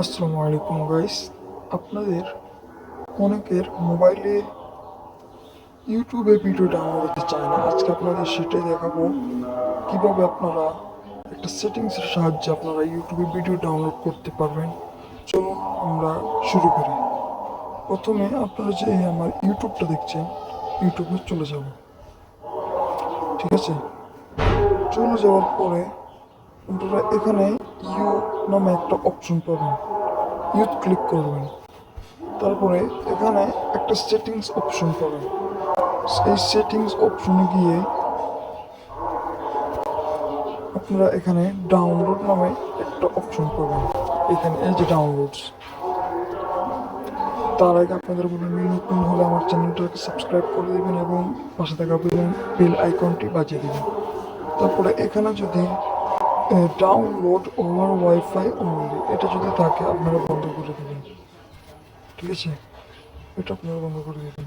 আসসালামু আলাইকুম গাইস আপনাদের অনেকের মোবাইলে ইউটিউবে ভিডিও ডাউনলোড করতে চায় না। আজকে আপনাদের সেটাই দেখাবো। কীভাবে আপনারা একটা সেটিংসের সাহায্যে আপনারা ইউটিউবে ভিডিও ডাউনলোড করতে পারবেন। চলুন আমরা শুরু করি। প্রথমে আপনারা যে আমার ইউটিউবটা দেখছেন, ইউটিউবে চলে যাব। ঠিক আছে? চলে যাওয়ার পরে আপনারা এখানে ইউ নামে একটা অপশন পাবেন। ইউথ ক্লিক করবেন। তারপরে এখানে একটা সেটিংস অপশন পাবেন। এই সেটিংস অপশনে গিয়ে আপনারা এখানে ডাউনলোড নামে একটা অপশন পাবেন। এখানে এই যে ডাউনলোডস তার আগে আপনাদের বলুন নতুন হলে আমার চ্যানেলটাকে সাবস্ক্রাইব করে দেবেন এবং পাশে থাকা বেল আইকনটি বাজিয়ে দেবেন। তারপরে এখানে যদি ডাউনলোড ওভার ওয়াইফাই অনলি এটা যদি থাকে, আপনারা বন্ধ করে দেবেন। ঠিক আছে? এটা আপনারা বন্ধ করে দেবেন।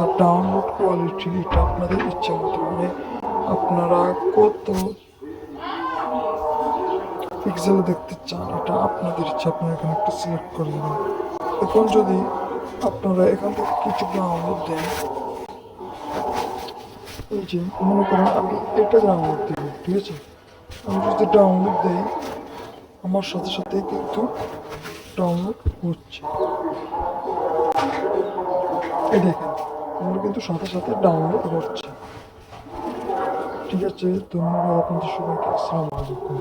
আর ডাউনলোড কোয়ালিটি এটা আপনাদের ইচ্ছা মতো মানে আপনারা কত পিক্সেলে দেখতে চান, এটা আপনাদের ইচ্ছা। আপনারা এখানে একটা সিলেক্ট করে দেবেন এখন যদি আপনারা এখান থেকে কিছু ডাউনলোড দেন, এই যে মনে করেন আমি এটা ডাউনলোড দেব ঠিক আছে? আমি যদি ডাউনলোড দেই আমার সাথে সাথে কিন্তু ডাউনলোড হচ্ছে। এই দেখেন, আমার কিন্তু সাথে সাথে ডাউনলোড হচ্ছে। ঠিক আছে, ধন্যবাদ আপনাদের সবাইকে। আসসালামু আলাইকুম।